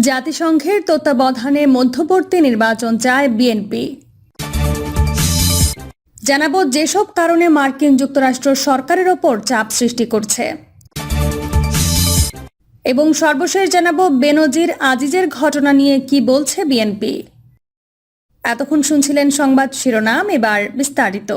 জাতিসংঘের তত্ত্বাবধানে মধ্যবর্তী নির্বাচন চায় বিএনপি। জানাব যেসব কারণে মার্কিন যুক্তরাষ্ট্র সরকারের ওপর চাপ সৃষ্টি করছে। এবং সর্বশেষ জানাব বেনজির আজিজের ঘটনা নিয়ে কি বলছে বিএনপি। এতক্ষণ শুনছিলেন সংবাদ শিরোনাম, এবার বিস্তারিত।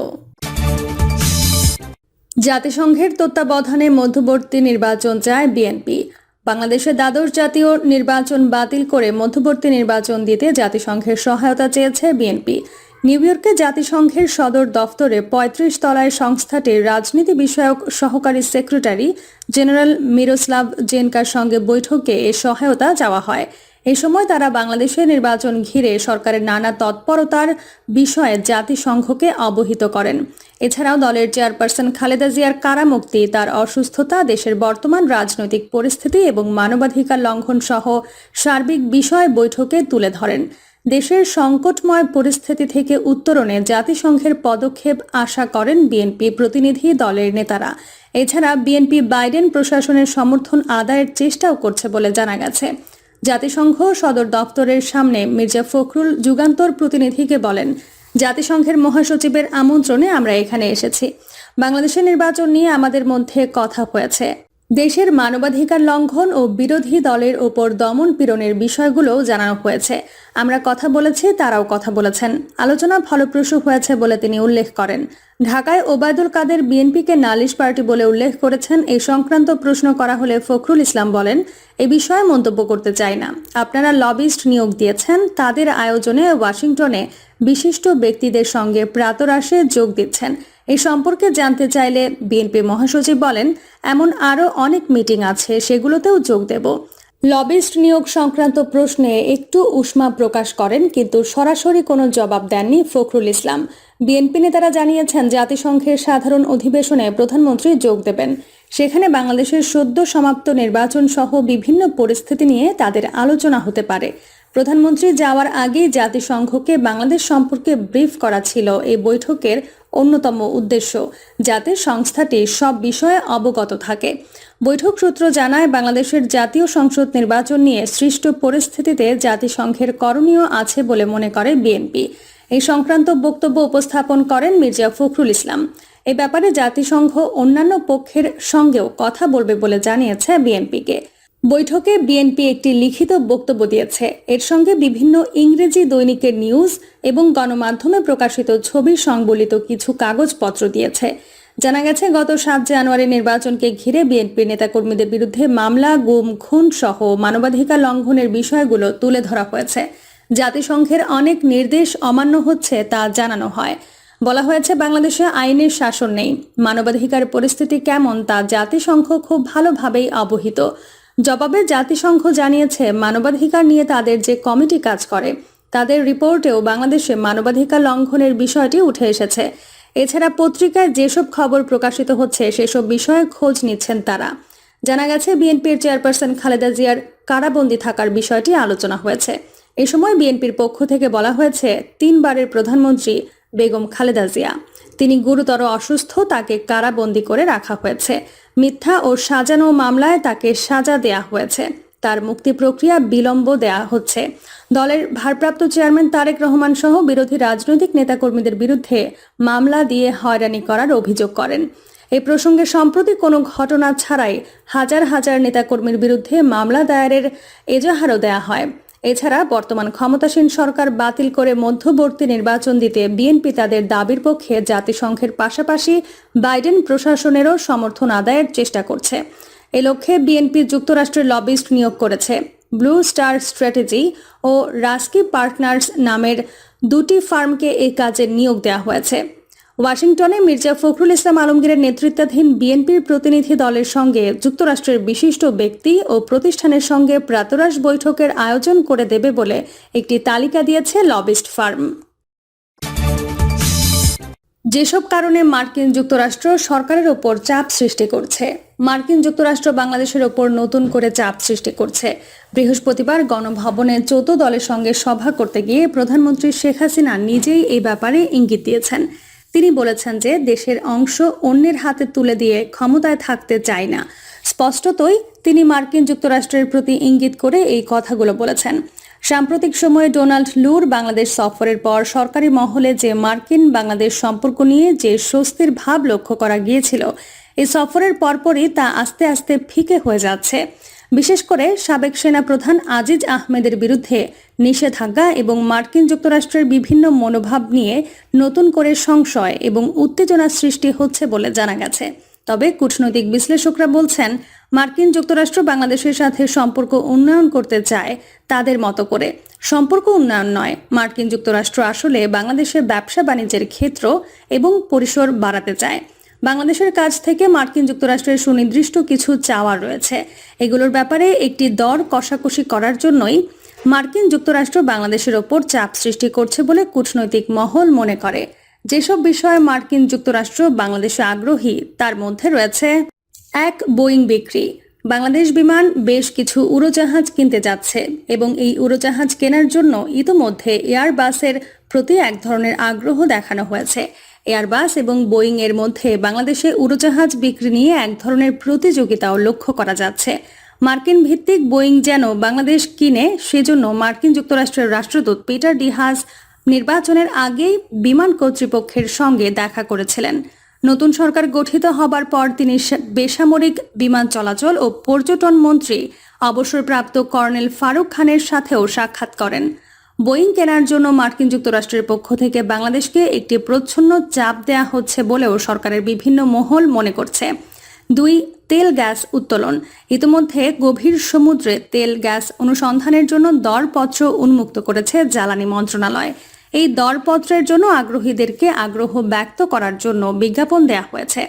জাতিসংঘের তত্ত্বাবধানে মধ্যবর্তী নির্বাচন চায় বিএনপি। বাংলাদেশে দ্বাদশ জাতীয় নির্বাচন বাতিল করে মধ্যবর্তী নির্বাচন দিতে জাতিসংঘের সহায়তা চেয়েছে বিএনপি। নিউ ইয়র্কে জাতিসংঘের সদর দফতরে পঁয়ত্রিশ তলায় সংস্থাটির রাজনীতি বিষয়ক সহকারী সেক্রেটারি জেনারেল মিরোস্লাভ জেনকার সঙ্গে বৈঠকে এ সহায়তা চাওয়া হয়। এ সময় তারা বাংলাদেশের নির্বাচন ঘিরে সরকারের নানা তৎপরতার বিষয়ে জাতিসংঘকে অবহিত করেন। এছাড়াও দলের চেয়ারপারসন খালেদা জিয়ার কারামুক্তি, তার অসুস্থতা, দেশের বর্তমান রাজনৈতিক পরিস্থিতি এবং মানবাধিকার লঙ্ঘন সহ সার্বিক বিষয় বৈঠকে তুলে ধরেন। দেশের সংকটময় পরিস্থিতি থেকে উত্তরণে জাতিসংঘের পদক্ষেপ আশা করেন বিএনপি প্রতিনিধি দলের নেতারা। এছাড়া বিএনপি বাইডেন প্রশাসনের সমর্থন আদায়ের চেষ্টাও করছে বলে জানা গেছে। জাতিসংঘ সদর দপ্তরের সামনে মির্জা ফখরুল যুগান্তর প্রতিনিধিকে বলেন, জাতিসংঘের মহাসচিবের আমন্ত্রণে আমরা এখানে এসেছি। বাংলাদেশের নির্বাচন নিয়ে আমাদের মধ্যে কথা হয়েছে। দেশের মানবাধিকার লঙ্ঘন ও বিরোধী দলের ওপর দমন পীড়নের বিষয়গুলো জানানো হয়েছে। আমরা কথা বলেছি, তারাও কথা বলেছেন। আলোচনা ফলপ্রসূ হয়েছে বলে তিনি উল্লেখ করেন। ঢাকায় ওবায়দুল কাদের বিএনপিকে নালিশ পার্টি বলে উল্লেখ করেছেন, এই সংক্রান্ত প্রশ্ন করা হলে ফখরুল ইসলাম বলেন, এ বিষয়ে মন্তব্য করতে চাই না। আপনারা লবিস্ট নিয়োগ দিয়েছেন, তাদের আয়োজনে ওয়াশিংটনে বিশিষ্ট ব্যক্তিদের সঙ্গে প্রাতরাশে যোগ দিচ্ছেন। এই সম্পর্কে জানতে চাইলে বিএনপি মহাসচিব বলেন, এমন আরও অনেক মিটিং আছে, সেগুলোতেও যোগ দেব। লবিস্ট নিয়োগ সংক্রান্ত প্রশ্নে একটু উষ্মা প্রকাশ করেন, কিন্তু সরাসরি কোনো জবাব দেননি ফখরুল ইসলাম। বিএনপি নেতারা জানিয়েছেন, জাতিসংঘের সাধারণ অধিবেশনে প্রধানমন্ত্রী যোগ দেবেন। সেখানে বাংলাদেশের সদ্য সমাপ্ত নির্বাচন সহ বিভিন্ন পরিস্থিতি নিয়ে তাদের আলোচনা হতে পারে। প্রধানমন্ত্রী যাওয়ার আগেই জাতিসংঘকে বাংলাদেশ সম্পর্কে ব্রিফ করা ছিল। এই বৈঠকের অন্যতম উদ্দেশ্য যাতে সংস্থাটি সব বিষয়ে অবগত থাকে। বৈঠক সূত্র জানায়, বাংলাদেশের জাতীয় সংসদ নির্বাচন নিয়ে সৃষ্ট পরিস্থিতিতে জাতিসংঘের করণীয় আছে বলে মনে করে বিএনপি। এই সংক্রান্ত বক্তব্য উপস্থাপন করেন মির্জা ফখরুল ইসলাম। এ ব্যাপারে জাতিসংঘ অন্যান্য পক্ষের সঙ্গেও কথা বলবে বলে জানিয়েছে বিএনপিকে। বৈঠকে বিএনপি একটি লিখিত বক্তব্য দিয়েছে। এর সঙ্গে বিভিন্ন ইংরেজি দৈনিকের নিউজ এবং গণমাধ্যমে প্রকাশিত ছবি সংবলিত কিছু কাগজপত্র দিয়েছে। জানা গেছে, গত সাত জানুয়ারি নির্বাচনকে ঘিরে বিএনপি নেতাকর্মীদের বিরুদ্ধে মামলা, গুম, খুন সহ মানবাধিকার লঙ্ঘনের বিষয়গুলো তুলে ধরা হয়েছে। জাতিসংঘের অনেক নির্দেশ অমান্য হচ্ছে তা জানানো হয়। বলা হয়েছে, বাংলাদেশে আইনের শাসন নেই। মানবাধিকার পরিস্থিতি কেমন তা জাতিসংঘ খুব ভালোভাবেই অবহিত। জবাবে জাতিসংঘ জানিয়েছে, মানবাধিকার নিয়ে তাদের যে কমিটি কাজ করে, তাদের রিপোর্টেও বাংলাদেশে মানবাধিকার লঙ্ঘনের বিষয়টি উঠে এসেছে। এছাড়া পত্রিকায় যেসব খবর প্রকাশিত হচ্ছে, সেসব বিষয়ে খোঁজ নিচ্ছেন তারা। জানা গেছে, বিএনপির চেয়ারপারসন খালেদা জিয়ার কারাবন্দী থাকার বিষয়টি আলোচনা হয়েছে। এ সময় বিএনপির পক্ষ থেকে বলা হয়েছে, তিনবারের প্রধানমন্ত্রী বেগম খালেদা জিয়া। তিনি গুরুতর অসুস্থ, তাকে কারাবন্দী করে রাখা হয়েছে। মিথ্যা ও সাজানো মামলায় তাকে সাজা দেয়া হয়েছে। তার মুক্তি প্রক্রিয়া বিলম্ব দেয়া হচ্ছে। দলের ভারপ্রাপ্ত চেয়ারম্যান তারেক রহমান সহ বিরোধী রাজনৈতিক নেতাকর্মীদের বিরুদ্ধে মামলা দিয়ে হয়রানি করার অভিযোগ করেন। এই প্রসঙ্গে সম্প্রতি কোনো ঘটনা ছাড়াই হাজার হাজার নেতাকর্মীর বিরুদ্ধে মামলা দায়েরের এজাহারও দেয়া হয়। এছাড়া বর্তমান ক্ষমতাসীন সরকার বাতিল করে মধ্যবর্তী নির্বাচন দিতে বিএনপি তাদের দাবির পক্ষে জাতিসংঘের পাশাপাশি বাইডেন প্রশাসনেরও সমর্থন আদায়ের চেষ্টা করছে। এ লক্ষ্যে বিএনপি যুক্তরাষ্ট্রের লবিস্ট নিয়োগ করেছে। ব্লু স্টার স্ট্র্যাটেজি ও রাস্কি পার্টনার্স নামের দুটি ফার্মকে এই কাজে নিয়োগ দেওয়া হয়েছে। ওয়াশিংটনে মির্জা ফখরুল ইসলাম আলমগীরের নেতৃত্বাধীন বিএনপির প্রতিনিধি দলের সঙ্গে যুক্তরাষ্ট্রের বিশিষ্ট ব্যক্তি ও প্রতিষ্ঠানের সঙ্গে প্রাতরাশ বৈঠকের আয়োজন করে দেবে বলে একটি তালিকা দিয়েছে লবিস্ট ফার্ম। যেসব কারণে মার্কিন যুক্তরাষ্ট্র সরকারের ওপর চাপ সৃষ্টি করছে, মার্কিন যুক্তরাষ্ট্র বাংলাদেশের ওপর নতুন করে চাপ সৃষ্টি করছে। বৃহস্পতিবার গণভবনে চৌদ্দ দলের সঙ্গে সভা করতে গিয়ে প্রধানমন্ত্রী শেখ হাসিনা নিজেই এই ব্যাপারে ইঙ্গিত দিয়েছেন। তিনি বলেছেন যে দেশের অংশ অন্যের হাতে তুলে দিয়ে ক্ষমতায় থাকতে চায় না। স্পষ্টতই তিনি মার্কিন যুক্তরাষ্ট্রের প্রতি ইঙ্গিত করে এই কথাগুলো বলেছেন। সাম্প্রতিক সময়ে ডোনাল্ড লুর বাংলাদেশ সফরের পর সরকারি মহলে যে মার্কিন বাংলাদেশ সম্পর্ক নিয়ে যে স্বস্তির ভাব লক্ষ্য করা গিয়েছিল, এই সফরের পরপরই তা আস্তে আস্তে ফিকে হয়ে যাচ্ছে। বিশেষ করে সাবেক সেনাপ্রধান আজিজ আহমেদের বিরুদ্ধে নিষেধাজ্ঞা এবং মার্কিন যুক্তরাষ্ট্রের বিভিন্ন মনোভাব নিয়ে নতুন করে সংশয় এবং উত্তেজনা সৃষ্টি হচ্ছে বলে জানা গেছে। তবে কূটনৈতিক বিশ্লেষকরা বলছেন, মার্কিন যুক্তরাষ্ট্র বাংলাদেশের সাথে সম্পর্ক উন্নয়ন করতে চায় তাদের মতো করে। সম্পর্ক উন্নয়ন নয়, মার্কিন যুক্তরাষ্ট্র আসলে বাংলাদেশের ব্যবসা বাণিজ্যের ক্ষেত্র এবং পরিসর বাড়াতে চায়। বাংলাদেশের কাছ থেকে মার্কিন যুক্তরাষ্ট্রের সুনির্দিষ্ট কিছু চাওয়া রয়েছে। এগুলোর ব্যাপারে একটি দর কষাকষি করার জন্যই মার্কিন যুক্তরাষ্ট্র বাংলাদেশের ওপর চাপ সৃষ্টি করছে বলে কূটনৈতিক মহল মনে করে। যেসব বিষয়ে মার্কিন যুক্তরাষ্ট্র বাংলাদেশে আগ্রহী, তার মধ্যে রয়েছে এক বোয়িং বিক্রি। বাংলাদেশ বিমান বেশ কিছু উড়োজাহাজ কিনতে যাচ্ছে এবং এই উড়োজাহাজ কেনার জন্য ইতোমধ্যে এয়ারবাসের প্রতি এক ধরনের আগ্রহ দেখানো হয়েছে। এয়ারবাস এবং বোয়িং এর মধ্যে বাংলাদেশে উড়োজাহাজ বিক্রি নিয়ে এক ধরনের প্রতিযোগিতাও লক্ষ্য করা যাচ্ছে। মার্কিন ভিত্তিক বোয়িং যেন বাংলাদেশ কিনে, সেজন্য মার্কিন যুক্তরাষ্ট্রের রাষ্ট্রদূত পিটার ডিহাজ নির্বাচনের আগেই বিমান কর্তৃপক্ষের সঙ্গে দেখা করেছিলেন। নতুন সরকার গঠিত হবার পর তিনি বেসামরিক বিমান চলাচল ও পর্যটন মন্ত্রী, অবসরপ্রাপ্ত কর্নেল ফারুক খানের সাথেও সাক্ষাৎ করেন। বোয়িং কেনার জন্য মার্কিন যুক্তরাষ্ট্রের পক্ষ থেকে বাংলাদেশকে একটি প্রচ্ছন্ন চাপ দেয়া হচ্ছে বলেও সরকারের বিভিন্ন মহল মনে করছে। দুই, তেল গ্যাস উত্তোলন। ইতিমধ্যে গভীর সমুদ্রে তেল গ্যাস অনুসন্ধানের জন্য দরপত্র উন্মুক্ত করেছে জ্বালানি মন্ত্রণালয়। এই দরপত্রের জন্য আগ্রহীদেরকে আগ্রহ ব্যক্ত করার জন্য বিজ্ঞাপন দেওয়া হয়েছে।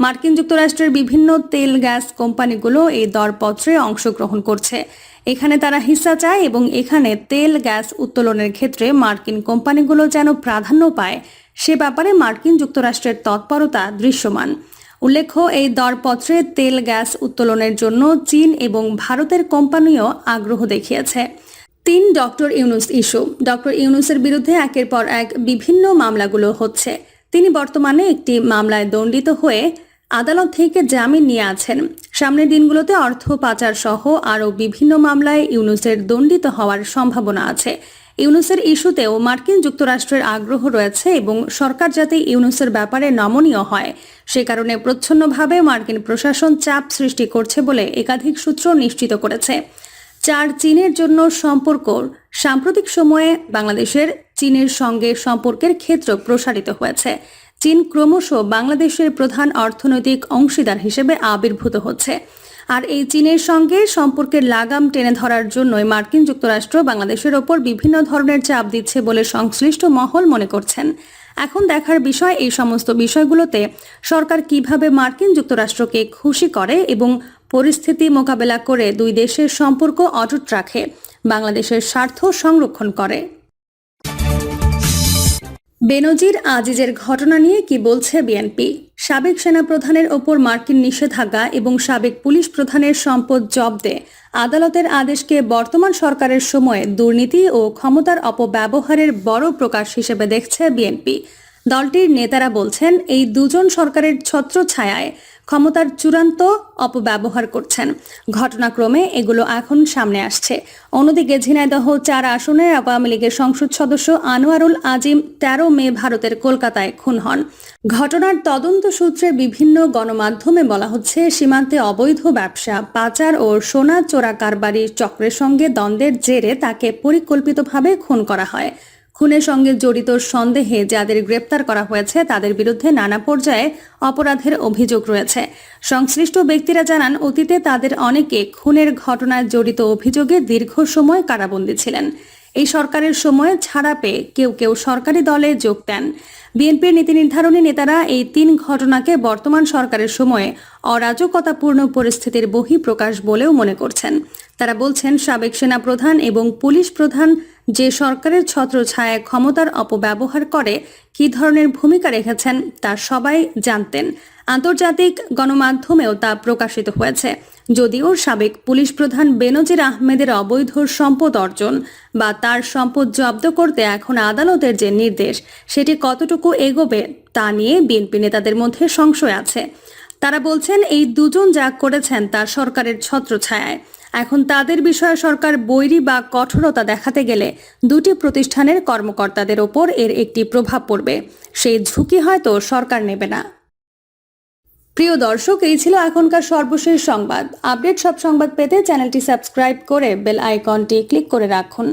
মার্কিন যুক্তরাষ্ট্রের বিভিন্ন তেল গ্যাস কোম্পানিগুলো এই দরপত্রে অংশগ্রহণ করছে। এখানে তারা হিস্সা চায় এবং এখানে তেল গ্যাস উত্তোলনের ক্ষেত্রে মার্কিন কোম্পানিগুলো যেন প্রাধান্য পায়, সে ব্যাপারে মার্কিন যুক্তরাষ্ট্রের তৎপরতা দৃশ্যমান। উল্লেখ্য, এই দরপত্রে তেল গ্যাস উত্তোলনের জন্য চীন এবং ভারতের কোম্পানিও আগ্রহ দেখিয়েছে। তিন ডক্টর ইউনুস ইস্যু। ডক্টর ইউনুসের বিরুদ্ধে একের পর এক বিভিন্ন মামলাগুলো হচ্ছে। তিনি বর্তমানে একটি মামলায় দণ্ডিত হয়ে আদালত থেকে জামিন নিয়ে আছেন। সামনের দিনগুলোতে অর্থ পাচার সহ আরও বিভিন্ন মামলায় ইউনুসের দণ্ডিত হওয়ার সম্ভাবনা আছে। ইউনুসের ইস্যুতেও মার্কিন যুক্তরাষ্ট্রের আগ্রহ রয়েছে এবং সরকার যাতে ইউনুসের ব্যাপারে নমনীয় হয়, সে কারণে প্রচ্ছন্নভাবে মার্কিন প্রশাসন চাপ সৃষ্টি করছে বলে একাধিক সূত্র নিশ্চিত করেছে। চার চীনের জন্য সম্পর্ক সাম্প্রতিক সময়ে বাংলাদেশের চীনের সঙ্গে সম্পর্কের ক্ষেত্র প্রসারিত হয়েছে। চীন ক্রমশ বাংলাদেশের প্রধান অর্থনৈতিক অংশীদার হিসেবে আবির্ভূত হচ্ছে। আর এই চীনের সঙ্গে সম্পর্কের লাগাম টেনে ধরার জন্যই মার্কিন যুক্তরাষ্ট্র বাংলাদেশের ওপর বিভিন্ন ধরনের চাপ দিচ্ছে বলে সংশ্লিষ্ট মহল মনে করছেন। এখন দেখার বিষয় এই সমস্ত বিষয়গুলোতে সরকার কীভাবে মার্কিন যুক্তরাষ্ট্রকে খুশি করে এবং পরিস্থিতি মোকাবেলা করে দুই দেশের সম্পর্ক অটুট রাখে, বাংলাদেশের স্বার্থ সংরক্ষণ করে। বেনজির আজিজের ঘটনা নিয়ে কি বলছে বিএনপি? সাবেক সেনাপ্রধানের ওপর মার্কিন নিষেধাজ্ঞা এবং সাবেক পুলিশ প্রধানের সম্পদ জব্দে আদালতের আদেশকে বর্তমান সরকারের সময়ে দুর্নীতি ও ক্ষমতার অপব্যবহারের বড় প্রকাশ হিসেবে দেখছে বিএনপি। দলটির নেতারা বলছেন, এই দুজন সরকারের ছত্রছায়ায় ক্ষমতার চূড়ান্ত অপব্যবহার করছেন। ঘটনাক্রমে এগুলো এখন সামনে আসছে। অন্যদিকে ঝিনাইদহ চার আসনের আওয়ামী লীগের সংসদ সদস্য আনোয়ারুল আজিম তেরো মে ভারতের কলকাতায় খুন হন। ঘটনার তদন্ত সূত্রে বিভিন্ন গণমাধ্যমে বলা হচ্ছে, সীমান্তে অবৈধ ব্যবসা, পাচার ও সোনা চোরা কারবারির চক্রের সঙ্গে দ্বন্দ্বের জেরে তাকে পরিকল্পিতভাবে খুন করা হয়। খুনের সঙ্গে জড়িত সন্দেহে যাদের গ্রেপ্তার করা হয়েছে, তাদের বিরুদ্ধে নানা পর্যায়ে অপরাধের অভিযোগ রয়েছে। সংশ্লিষ্ট ব্যক্তিরা জানান, অতীতে তাদের অনেকে খুনের ঘটনায় জড়িত অভিযোগে দীর্ঘ সময় কারাবন্দী ছিলেন। এই সরকারের সময়ে ছাড়া পেয়ে কেউ কেউ সরকারি দলে যোগ দেন। বিএনপির নীতি নির্ধারণী নেতারা এই তিন ঘটনাকে বর্তমান সরকারের সময়ে অরাজকতাপূর্ণ পরিস্থিতির বহিঃপ্রকাশ বলেও মনে করছেন। তারা বলছেন, সাবেক সেনা প্রধান এবং পুলিশ প্রধান যে সরকারের ছত্রছায়ায় ক্ষমতার অপব্যবহার করে, কী ধরনের ভূমিকা রেখেছেন তা সবাই জানতেন। আন্তর্জাতিক গণমাধ্যমেও তা প্রকাশিত হয়েছে। যদিও সাবেক পুলিশ প্রধান বেনজির আহমেদের অবৈধ সম্পদ অর্জন বা তার সম্পদ জব্দ করতে এখন আদালতের যে নির্দেশ, সেটি কতটুকু এগোবে তা নিয়ে বিএনপি নেতাদের মধ্যে সংশয় আছে। তারা বলছেন, এই দুজন যা করেছেন তা সরকারের ছত্রছায়ায়। এখন তাদের বিষয়ে সরকার বৈরী বা কঠোরতা দেখাতে গেলে দুটি প্রতিষ্ঠানের কর্মকর্তাদের ওপর এর একটি প্রভাব পড়বে। সেই ঝুঁকি হয়তো সরকার নেবে না। প্রিয় দর্শক, এই ছিল এখনকার সর্বশেষ সংবাদ। আপডেট সব সংবাদ পেতে চ্যানেলটি সাবস্ক্রাইব করে বেল আইকনটি ক্লিক করে রাখুন।